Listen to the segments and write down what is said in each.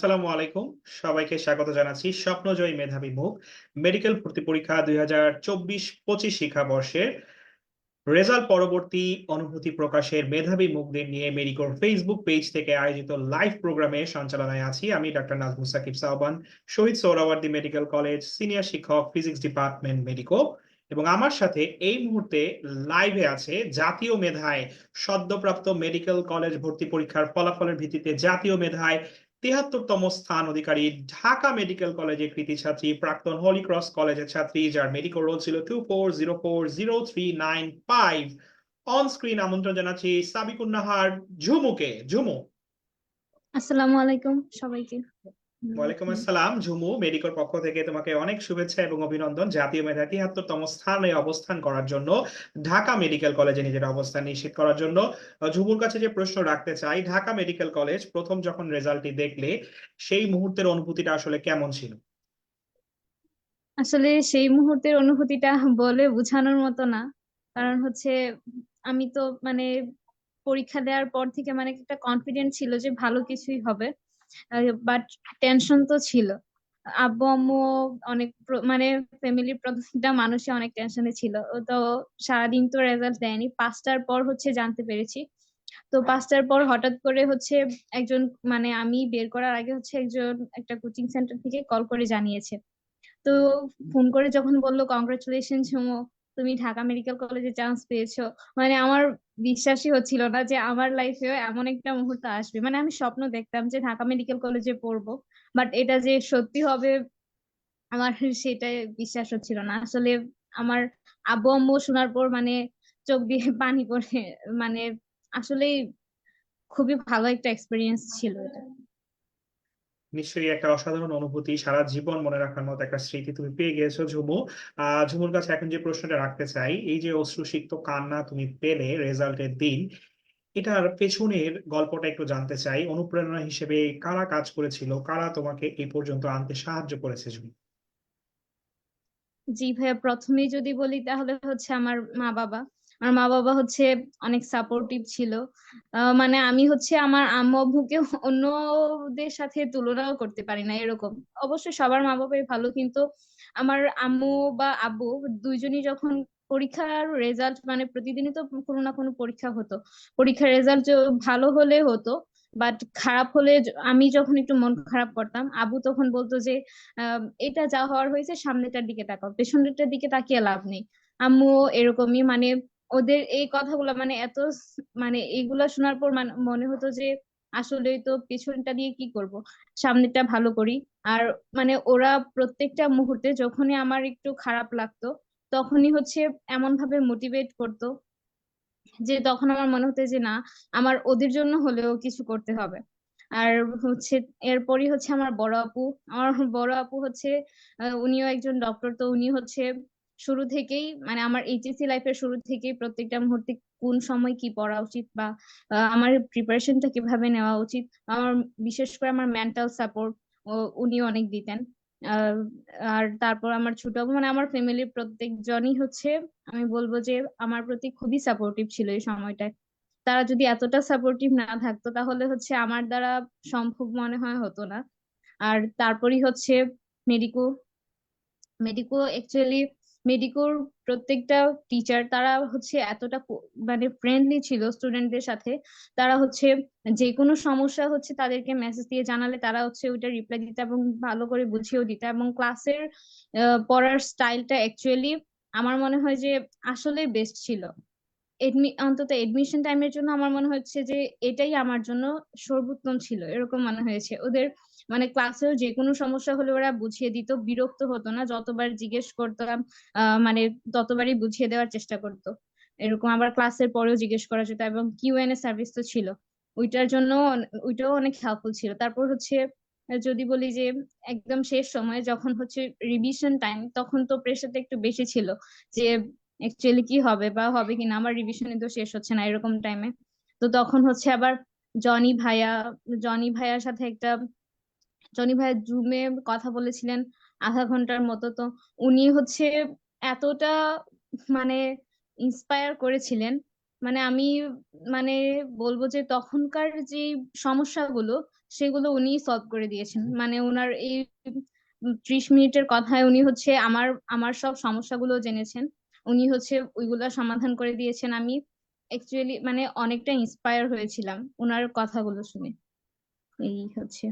আসসালামু আলাইকুম। সবাইকে স্বাগত জানাচ্ছি স্বপ্নজয়ী মেধাবী মুখ মেডিকেল ভর্তি পরীক্ষা দুই হাজার চব্বিশ পঁচিশ শিক্ষাবর্ষের রেজাল্ট পরবর্তী অনুভূতি প্রকাশের মেধাবী মুখদের নিয়ে মেডিকোর ফেসবুক পেজ থেকে আয়োজিত লাইভ প্রোগ্রামে সঞ্চালনায় আছি আমি doctor Nazmus Sakib Sahban, Shaheed Suhrawardy medical college, senior শিক্ষক, ফিজিক্স ডিপার্টমেন্ট মেডিকো এবং আমার সাথে এই মুহূর্তে লাইভে আছে জাতীয় মেধায় সদ্যপ্রাপ্ত মেডিকেল কলেজ ভর্তি পরীক্ষার ফলাফলের ভিত্তিতে জাতীয় মেধায় তেহাত্তরতম স্থান অধিকারী ঢাকা মেডিকেল কলেজের কৃতি ছাত্রী, প্রাক্তন হলি ক্রস কলেজের ছাত্রী, যার মেডিকেল রোল ছিল two four zero four zero three nine five on screen আমন্ত্রণ জানাচ্ছি সাবিকুন্নাহার ঝুমুকে। ঝুমু। আসসালামু আলাইকুম সবাইকে। ওয়ালাইকুম আসসালাম ঝুমু মেডিকোর পক্ষ থেকে তোমাকে অনেক শুভেচ্ছা এবং অভিনন্দন। জাতীয় মেধা তিয়াত্তরতম স্থানে অবস্থান করার জন্য ঢাকা মেডিকেল কলেজে নিজের অবস্থান নিশ্চিত করার জন্য ঝুমুর কাছে যে প্রশ্ন রাখতে চাই ঢাকা মেডিকেল কলেজ প্রথম যখন রেজাল্টটি দেখলে সেই মুহূর্তের অনুভূতিটা আসলে কেমন ছিল? আসলে সেই মুহূর্তের অনুভূতিটা বলে বোঝানোর মতো না। কারণ হচ্ছে আমি তো মানে পরীক্ষা দেওয়ার পর থেকে মানে একটা কনফিডেন্ট ছিল যে ভালো কিছুই হবে। বাট টেনশন তো ছিল। আব্বু, আম্মু অনেক মানে ফ্যামিলির প্রতিটা মানুষই অনেক টেনশনে ছিল। তো সারাদিন তো রেজাল্ট দেয়নি। পাঁচটার পর হচ্ছে জানতে পেরেছি। তো পাঁচটার পর হঠাৎ করে হচ্ছে একজন মানে আমি বের করার আগে হচ্ছে একজন, একটা কোচিং সেন্টার থেকে কল করে জানিয়েছে। তো ফোন করে যখন বলল কংগ্রেচুলেশন তুমি ঢাকা মেডিকেল কলেজে চান্স পেয়েছ। মানে আমার বিশ্বাসই হচ্ছিল না যে আমার লাইফেও এমন একটা মুহূর্ত আসবে। মানে আমি স্বপ্ন দেখতাম যে ঢাকা মেডিকেল কলেজে পড়ব বাট এটা যে সত্যি হবে আমার সেটাই বিশ্বাস হচ্ছিল না। আসলে আমার আব্বু আম্মু শোনার পর মানে চোখ দিয়ে পানি পড়ে মানে আসলেই খুবই ভালো একটা এক্সপিরিয়েন্স ছিল এটা। নিশ্চয়ই একটা অসাধারণ অনুভূতি সারা জীবন মনে রাখার মতো একটা স্মৃতি তুমি পেয়ে গিয়েছো ঝুমু। আহ ঝুমুর কাছে এখন যে প্রশ্নটা রাখতে চাই, এই যে অশ্রুসিক্ত কান্না তুমি পেলে রেজাল্টের দিন, এটার পেছনের গল্পটা একটু জানতে চাই। অনুপ্রেরণা হিসেবে কারা কাজ করেছিল? কারা তোমাকে এই পর্যন্ত আনতে সাহায্য করেছে, ঝুমু? জি ভাইয়া, প্রথমেই যদি বলি তাহলে হচ্ছে আমার মা বাবা আমার মা বাবা হচ্ছে অনেক সাপোর্টিভ ছিল। মানে আমি হচ্ছে আমার আম্মু আব্বুকে অন্যদের সাথে তুলনাও করতে পারি না এরকম। অবশ্যই সবার মা বাবাই ভালো, কিন্তু আমার আম্মু বা আব্বু দুইজনই যখন পরীক্ষার রেজাল্ট মানে প্রতিদিনই তো কোনো না কোনো পরীক্ষা হতো। পরীক্ষার রেজাল্ট ভালো হলে হতো বাট খারাপ হলে আমি যখন একটু মন খারাপ করতাম আবু তখন বলতো যে এটা যা হওয়ার হয়েছে সামনেটার দিকে তাকাও, পেছনেরটার দিকে তাকিয়ে লাভ নেই। আম্মু এরকমই মানে ওদের এই কথাগুলো মানে এত মানে এইগুলা শোনার পর মানে হতো যে আসলেই তো পেছনটা দিয়ে কি করব? সামনেটা ভালো করি। আর মানে ওরা প্রত্যেকটা মুহূর্তে যখনই আমার একটু খারাপ লাগতো, তখনই হচ্ছে এমন ভাবে মোটিভেট করতো যে তখন আমার মনে হতো যে না, আমার ওদের জন্য হলেও কিছু করতে হবে। আর হচ্ছে এরপরই হচ্ছে আমার বড় আপু। আমার বড় আপু হচ্ছে উনিও একজন ডক্টর তো উনি হচ্ছে শুরু থেকেই মানে আমার এইচএসসি লাইফের শুরু থেকেই প্রত্যেকটা মুহূর্তে কোন সময় কি পড়া উচিত বা আমার প্রিপারেশনটা কীভাবে নেওয়া উচিত। আমার, বিশেষ করে আমার মেন্টাল সাপোর্ট উনি অনেক দিতেন। আর তারপর আমার ছোট মানে আমার ফ্যামিলির প্রত্যেকজনই হচ্ছে, আমি বলব যে আমার প্রতি খুবই সাপোর্টিভ ছিল এই সময়টায়। তারা যদি এতটা সাপোর্টিভ না থাকতো, তাহলে হচ্ছে আমার দ্বারা সম্ভব মনে হয় হতো না। আর তারপরই হচ্ছে মেডিকো মেডিকো অ্যাকচুয়ালি মেডিকোর প্রত্যেকটা টিচার তারা হচ্ছে এতটা মানে ফ্রেন্ডলি ছিল স্টুডেন্টদের সাথে। তারা হচ্ছে যে কোনো সমস্যা হচ্ছে তাদেরকে মেসেজ দিয়ে জানালে তারা হচ্ছে ওইটা রিপ্লাই দিত এবং ভালো করে বুঝিয়েও দিত। এবং ক্লাসের পড়ার স্টাইলটা অ্যাকচুয়ালি আমার মনে হয় যে আসলে বেস্ট ছিল। অন্তত এডমিশন টাইমের জন্য আমার মনে হচ্ছে যে এটাই আমার জন্য সর্বোত্তম ছিল। এরকম মনে হয়েছে। ওদের মানে ক্লাসেও যে কোনো সমস্যা হলে ওরা বুঝিয়ে দিত, বিরক্ত হতো না। যতবার জিজ্ঞেস করতাম মানে ততবারই বুঝিয়ে দেওয়ার চেষ্টা করতো। এরকম আবার ক্লাসের পরেও জিজ্ঞেস করা যেত এবং কিউ এন এ সার্ভিস তো ছিল। ওইটার জন্য ওইটাও অনেক হেল্পফুল ছিল। তারপর হচ্ছে, যদি বলি যে একদম শেষ সময় যখন হচ্ছে রিভিশন টাইম তখন তো প্রেশারটা একটু বেশি ছিল যে অ্যাকচুয়ালি কি হবে বা হবে কিনা, আমার রিভিশনে তো শেষ হচ্ছে না এরকম টাইমে তো তখন হচ্ছে আবার জনি ভাইয়া, জনি ভাইয়ার সাথে একটা, জনি ভাইয়া জুমে কথা বলেছিলেন আধা ঘণ্টার মতো। তো উনি হচ্ছে এতটা মানে ইন্সপায়ার করেছিলেন মানে আমি মানে বলব যে তখনকার যে সমস্যাগুলো, সেগুলো উনিই সলভ করে দিয়েছেন। মানে ওনার এই ত্রিশ মিনিটের কথায় উনি হচ্ছে আমার আমার সব সমস্যাগুলো জেনেছেন। উনি হচ্ছে ওইগুলা সমাধান করে দিয়েছেন। আমি অ্যাকচুয়ালি মানে অনেকটা ইন্সপায়ার হয়েছিলাম ওনার কথাগুলো শুনে। এই হচ্ছে।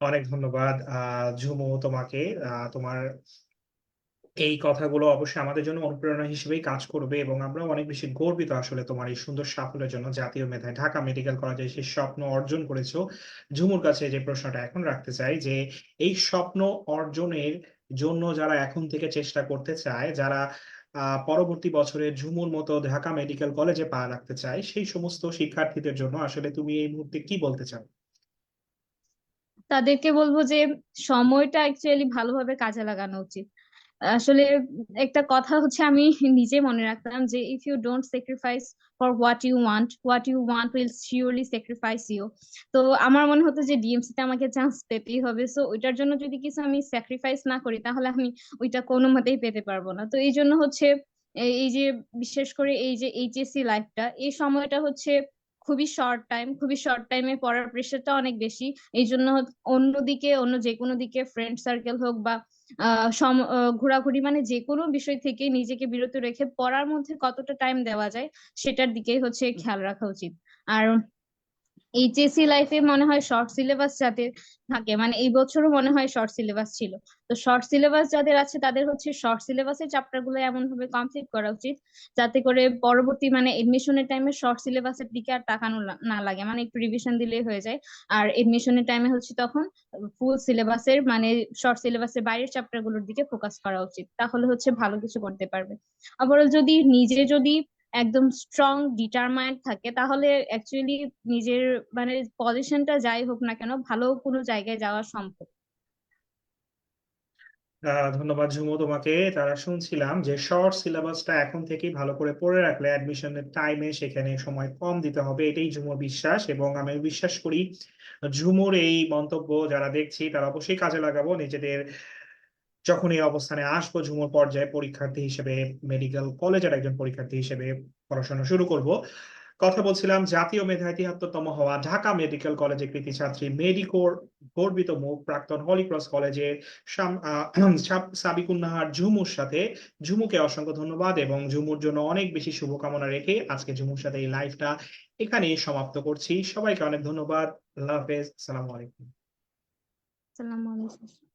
অনেক ধন্যবাদ। ঝুমু, তোমাকে। তোমার এই কথাগুলো অবশ্যই আমাদের জন্য অনুপ্রেরণা হিসেবেই কাজ করবে এবং আমরা অনেক বেশি গর্বিত আসলে তোমার এই সুন্দর সাফল্যের জন্য জাতীয় মেধায় ঢাকা মেডিকেল কলেজে সেই স্বপ্ন অর্জন করেছ। ঝুমুর কাছে যে প্রশ্নটা এখন রাখতে চাই যে, এই স্বপ্ন অর্জনের জন্য যারা এখন থেকে চেষ্টা করতে চায়, যারা পরবর্তী বছরে ঝুমুর মতো ঢাকা মেডিকেল কলেজে পা রাখতে চায়, সেই সমস্ত শিক্ষার্থীদের জন্য আসলে তুমি এই মুহূর্তে কি বলতে চাও? তাদেরকে বলব যে সময়টা অ্যাকচুয়ালি ভালোভাবে কাজে লাগানো উচিত। আসলে একটা কথা হচ্ছে আমি নিজে মনে রাখতাম যে if you don't sacrifice for what you want what you want will surely sacrifice you তো আমার মনে হতো যে ডিএমসি তে আমাকে চান্স পেতেই হবে। সো ওইটার জন্য যদি কিছু আমি স্যাক্রিফাইস না করি, তাহলে আমি ওইটা কোনো মতেই পেতে পারব না। তো এই জন্য হচ্ছে এই যে বিশেষ করে এই যে এইচএসসি লাইফটা এই সময়টা হচ্ছে খুবই শর্ট টাইম খুবই শর্ট টাইমে পড়ার প্রেশারটা অনেক বেশি। এই জন্য অন্যদিকে, অন্য যে কোনো দিকে ফ্রেন্ড সার্কেল হোক বা ঘোরাঘুরি মানে যে কোনো বিষয় থেকে নিজেকে বিরত রেখে পড়ার মধ্যে কতটা টাইম দেওয়া যায় সেটার দিকে হচ্ছে খেয়াল রাখা উচিত। আর এইচএসসি লাইফে মনে হয় শর্ট সিলেবাস যাদের থাকে মানে এই বছরও মনে হয় শর্ট সিলেবাস ছিল। তো শর্ট সিলেবাস যাদের আছে, তাদের হচ্ছে শর্ট সিলেবাসের চ্যাপ্টারগুলো এমন ভাবে কমপ্লিট করা উচিত, যাতে করে পরবর্তী মানে এডমিশনের টাইমে শর্ট সিলেবাসের দিকে আর তাকানো না লাগে। মানে একটু রিভিশন দিলেই হয়ে যায়। আর এডমিশনের টাইমে হচ্ছে তখন ফুল সিলেবাসের মানে শর্ট সিলেবাসের বাইরের চ্যাপ্টারগুলোর দিকে ফোকাস করা উচিত। তাহলে হচ্ছে ভালো কিছু করতে পারবে। আবার যদি নিজে যদি একদম স্ট্রং ডিটারমাইন্ড থাকে, তাহলে অ্যাকচুয়ালি নিজের মানে পজিশনটা যাই হোক না কেন, ভালো কোনো জায়গায় যাওয়া সম্ভব। ধন্যবাদ ঝুমু তোমাকে। তারা শুনছিলাম যে শর্ট সিলেবাসটা এখন থেকেই ভালো করে পড়ে রাখলে অ্যাডমিশনের টাইমে সেখানে সময় কম দিতে হবে, এটাই ঝুমুর বিশ্বাস। এবং আমি বিশ্বাস করি ঝুমুর এই মন্তব্য যারা দেখছি, তারা অবশ্যই কাজে লাগাবো, নিজেদের যখন এই অবস্থানে আসব ঝুমুর পর্যায়ে পরীক্ষার্থী হিসেবে মেডিকেল কলেজের একজন পরীক্ষার্থী হিসেবে পড়াশোনা শুরু করব। কথা বলছিলাম জাতীয় মেধায় তিয়াত্তরতম হওয়া ঢাকা মেডিকেল কলেজের কৃতি ছাত্রী মেডিকোর গর্বিত মুখ প্রাক্তন হলিক্রস কলেজের শাম- আহ, সাব- সাবিকুন নাহার ঝুমুর সাথে। ঝুমুকে অসংখ্য ধন্যবাদ এবং ঝুমুর জন্য অনেক বেশি শুভকামনা রেখে আজকে ঝুমুর সাথে এই লাইভটা এখানেই সমাপ্ত করছি। সবাইকে অনেক ধন্যবাদ। আল্লাহ হাফেজ। আসসালামু আলাইকুম। আসসালামু আলাইকুম।